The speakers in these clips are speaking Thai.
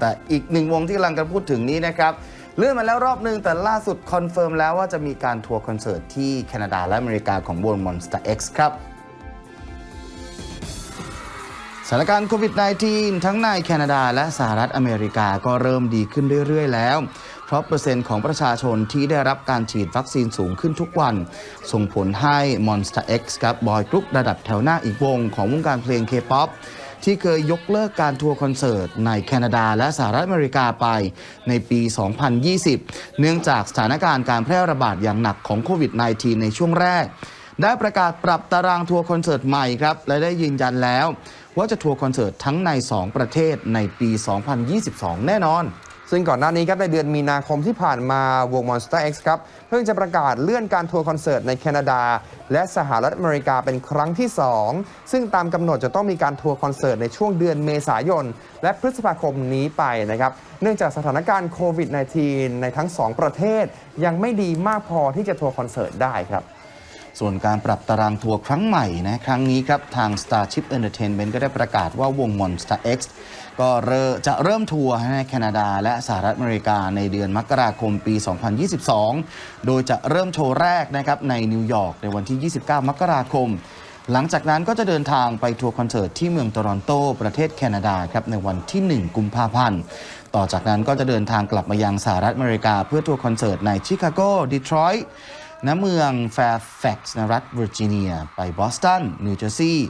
แต่อีกหนึ่งวงที่กำลังจะพูดถึงนี้นะครับเลื่อนมาแล้วรอบหนึ่งแต่ล่าสุดคอนเฟิร์มแล้วว่าจะมีการทัวร์คอนเสิร์ตที่แคนาดาและอเมริกาของวง Monster X ครับสถานการณ์โควิด -19 ทั้งในแคนาดาและสหรัฐอเมริกาก็เริ่มดีขึ้นเรื่อย ๆ แล้ว เพราะเปอร์เซ็นต์ของประชาชนที่ได้รับการฉีดวัคซีนสูงขึ้นทุกวัน ส่งผลให้ Monster X ครับบอยกรุ๊ประดับแถวหน้าอีกวงของวงการเพลง K-POP ที่เคยยกเลิกการทัวร์คอนเสิร์ตในแคนาดาและสหรัฐอเมริกาไปในปี 2020 เนื่องจากสถานการณ์การแพร่ระบาดอย่างหนักของโควิด -19 ในช่วงแรก ได้ประกาศปรับตารางทัวร์คอนเสิร์ตใหม่ครับและได้ยืนยันแล้ว ว่าจะทัวร์คอนเสิร์ตทั้งใน 2 ประเทศในปี 2022 แน่นอน ซึ่งก่อนหน้านี้ครับในเดือนมีนาคมที่ผ่านมาวง Monster X ครับเพิ่งจะประกาศเลื่อนการทัวร์คอนเสิร์ตในแคนาดา และสหรัฐอเมริกาเป็นครั้งที่ 2 ซึ่งตามกำหนดจะต้องมีการทัวร์คอนเสิร์ตในช่วงเดือนเมษายน และพฤษภาคมนี้ไปนะครับเนื่องจากสถานการณ์โควิด -19 ในทั้ง 2 ประเทศ ยังไม่ดีมากพอที่จะทัวร์คอนเสิร์ตได้ครับ ส่วนการปรับตารางทัวร์ครั้งใหม่นะครั้งนี้ครับ ทาง Starship Entertainment ก็ได้ประกาศว่าวง Monster X ก็จะเริ่มทัวร์ในแคนาดาและสหรัฐอเมริกาในเดือนมกราคมปี 2022 โดยจะเริ่มโชว์แรกนะครับในนิวยอร์กในวันที่ 29 มกราคมหลังจากนั้นก็จะเดินทางไปทัวร์คอนเสิร์ตที่เมืองโตรอนโต ประเทศแคนาดาครับในวันที่ 1 กุมภาพันธ์ ต่อจากนั้นก็จะเดินทางกลับมายังสหรัฐอเมริกา เพื่อทัวร์คอนเสิร์ตในชิคาโกดีทรอยต์ ณเมืองแฟร์แฟกซ์รัฐเวอร์จิเนีย ไปบอสตันนิวเจอร์ซีย์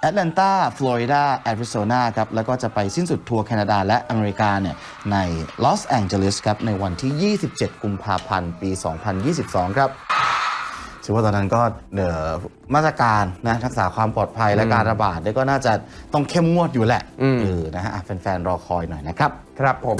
แอตแลนตาฟลอริดาแอริโซนาครับ แล้วก็จะไปสิ้นสุดทัวร์แคนาดาและอเมริกาเนี่ยในลอสแองเจลิสครับ ในวันที่ 27 กุมภาพันธ์ ปี 2022 ครับถือว่าตอนนั้นก็เอ่อมาตรการนะรักษาความปลอดภัยและการระบาดเนี่ยก็น่าจะต้องเข้มงวดอยู่แหละอืมเออนะฮะอะแฟนๆ รอคอยหน่อยนะครับ ครับผม